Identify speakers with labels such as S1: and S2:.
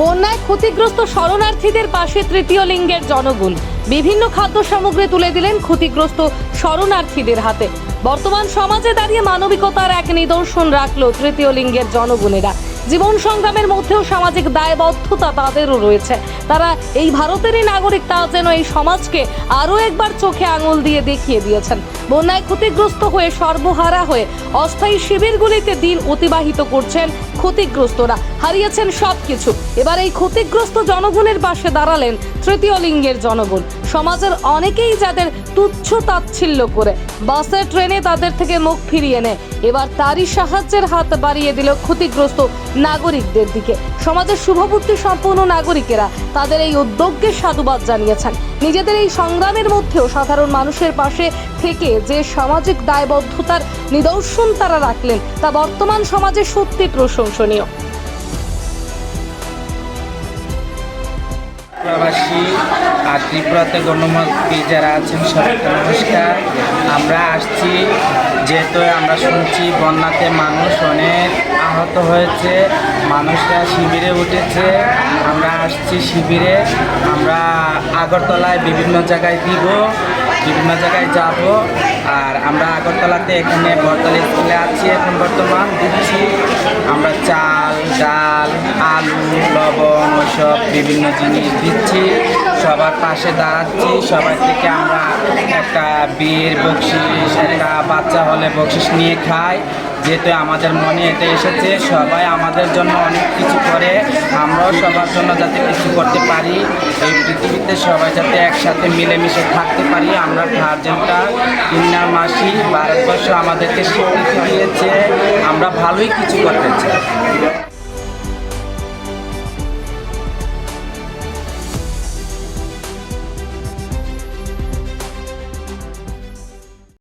S1: বন্যায় ক্ষতিগ্রস্ত শরণার্থীদের পাশে তৃতীয় লিঙ্গের জনগণ। বিভিন্ন খাদ্য সামগ্রী তুলে দিলেন ক্ষতিগ্রস্ত শরণার্থীদের হাতে। বর্তমান সমাজে দাঁড়িয়ে মানবিকতার এক নিদর্শন রাখল তৃতীয় লিঙ্গের জনগণেরা। জীবন সংগ্রামের মধ্যেও সামাজিক দায়বদ্ধতা তাদেরও রয়েছে। তারা এই ভারতেরই নাগরিক, তা যেন এই সমাজকে আরও একবার চোখে আঙুল দিয়ে দেখিয়ে দিয়েছেন। বন্যায় ক্ষতিগ্রস্ত হয়ে সর্বহারা হয়ে অস্থায়ী শিবিরগুলিতে দিন অতিবাহিত করছেন ক্ষতিগ্রস্তরা হারিয়েছেন সবকিছু। এবার এই ক্ষতিগ্রস্ত জনগণের পাশে দাঁড়ালেন তৃতীয় লিঙ্গের জনগণ। সমাজের অনেকেই যাদের তুচ্ছ তাচ্ছিল্য করে, বাসে, ট্রেনে তাদের থেকে মুখ ফিরিয়ে নেয়। এবার তারই সাহায্যের হাত বাড়িয়ে দিল ক্ষতিগ্রস্ত নাগরিকদের দিকে। সমাজের শুভবুদ্ধি সম্পন্ন নাগরিকেরা তাদের এই উদ্যোগকে সাধুবাদ জানিয়েছেন। নিজেদের এই সংগ্রামের মধ্যেও সাধারণ মানুষের পাশে থেকে যে সামাজিক দায়বদ্ধতার নিদর্শন তারা রাখলেন, তা বর্তমান সমাজে সত্যি প্রশংসনীয়।
S2: প্রবাসী আর ত্রিপুরাতে গণমন্ত্রী যারা আছেন, সবাইকে নমস্কার। আমরা আসছি, যেহেতু আমরা শুনছি, বন্যাতে মানুষ অনেক আহত হয়েছে, মানুষরা শিবিরে উঠেছে। আমরা আসছি শিবিরে, আমরা আগরতলায় বিভিন্ন জায়গায় দিব, বিভিন্ন জায়গায় যাব। আর আমরা আগরতলাতে এখানে বরতলা স্কুলে আছি এখন বর্তমান, দিচ্ছি। আমরা চাল, ডাল, আলু, লবণ ওসব বিভিন্ন জিনিস দিচ্ছি। সবার পাশে দাঁড়াচ্ছি। সবার থেকে আমরা একটা বীর বকশিস একটা বাচ্চা হলে বকশিস নিয়ে খাই। যেহেতু আমাদের মনে এটা এসেছে, সবাই আমাদের জন্য অনেক কিছু করে। আমরাও সবার জন্য যাতে কিছু করতে পারি। এই পৃথিবীতে সবাই যাতে একসাথে মিলেমিশে থাকতে পারি। আমরা গার্জেনটা কিন্না মাসি, ভারতবর্ষ আমাদেরকে স্বীকৃতি দিয়েছে। আমরা ভালোই কিছু করতে চাই।